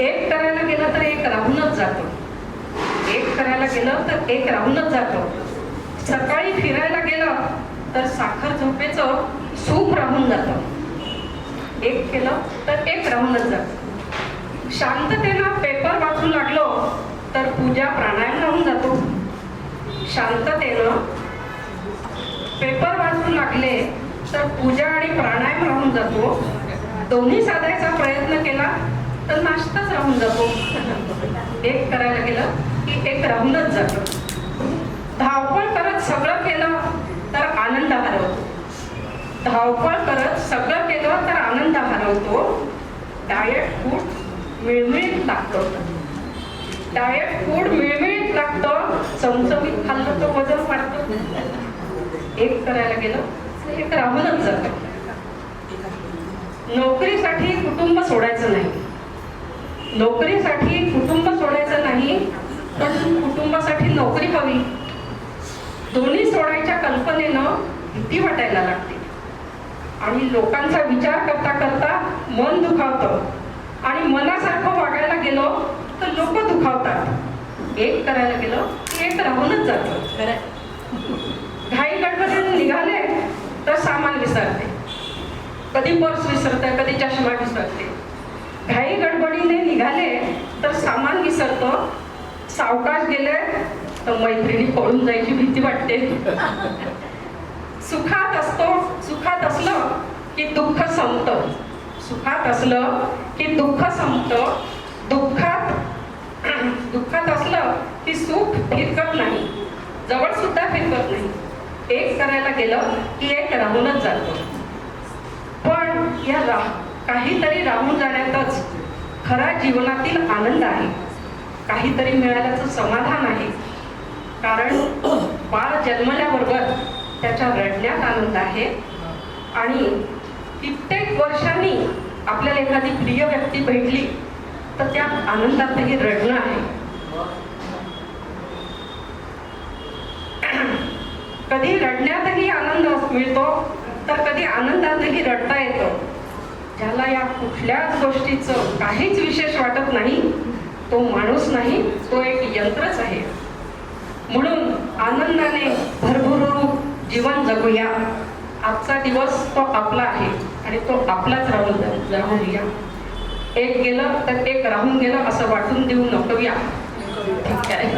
एक करायला गेलं तर एक राहूनच जातो. एक करायला गेलं तर एक राहूनच जातो. सकाळी फिरायला गेलं तर साखर झोपेचं सूप राहून जातं. एक केलं तर एक राहूनच जातं. शांततेनं पेपर वाचू लागलो तर पूजा प्राणायाम राहून जातो. शांततेनं पेपर वाचू लागले तर पूजा आणि प्राणायाम राहून जातो. दोन्ही साधायचा प्रयत्न केला. तर नाश्ताच राहून जातो. एक करायला गेलं की एक राहूनच जातं. धावपळ करत सगळं केलं तर आनंद हरवतो. धावपळ करत सगळं केलं तर आनंद हरवतो. डायट फूड मिळमिळीत लागतं. डायट फूड मिळमिळीत लागतं. चमचमीत खाल्लं तर वजन वाढतं. एक करायला गेलं एक राहूनच जातं. नोकरीसाठी कुटुंब सोडायचं नाही. नोकरीसाठी कुटुंब सोडायचं नाही पण कुटुंबासाठी नोकरी हवी. दोन्ही सोडायच्या कल्पनेनं भीती वाटायला लागते. आणि लोकांचा विचार करता करता मन दुखावतं. आणि मनासारखं वागायला गेलो तर लोक दुखावतात. एक करायला गेलं एक राहूनच जातं. घाई गडबडीने निघाले तर सामान विसरते. कधी पर्स विसरते कधी चष्मा विसरते. घाई गडबडीने निघाले तर सामान विसरतं. सावकाश गेले तर मैत्रिणी पळून जायची भीती वाटते. सुखात असतो सुखात असलं की दुःख संपतं. सुखात असलं की दुःख संपत. दुःखात दुःखात असलं की सुख फिरकत नाही. जवळ सुद्धा फिरकत नाही. एक करायला गेलं की एक राहूनच जातो. पण या रा काहीतरी राहून जाण्यातच खरा जीवनातील आनंद आहे. काहीतरी मिळाल्याचं समाधान आहे. कारण बाळ जन्मल्याबरोबर त्याच्या रडण्यात आनंद आहे. आणि कित्येक वर्षांनी आपल्याला एखादी प्रिय व्यक्ती भेटली तर त्या आनंदातही रडणं आहे. कधी रडण्यातही आनंद मिळतो तर कधी आनंदातही रडता येतं. ज्याला या कुठल्याच गोष्टीचं काहीच विशेष वाटत नाही. तो माणूस नाही तो एक यंत्रच आहे. म्हणून आनंदाने भरभरून जीवन जगूया. आजचा दिवस तो आपला आहे आणि तो आपलाच राहून राहूया. एक गेलं तर एक राहून गेलं असं वाटून देऊ नकोया. ठीक आहे.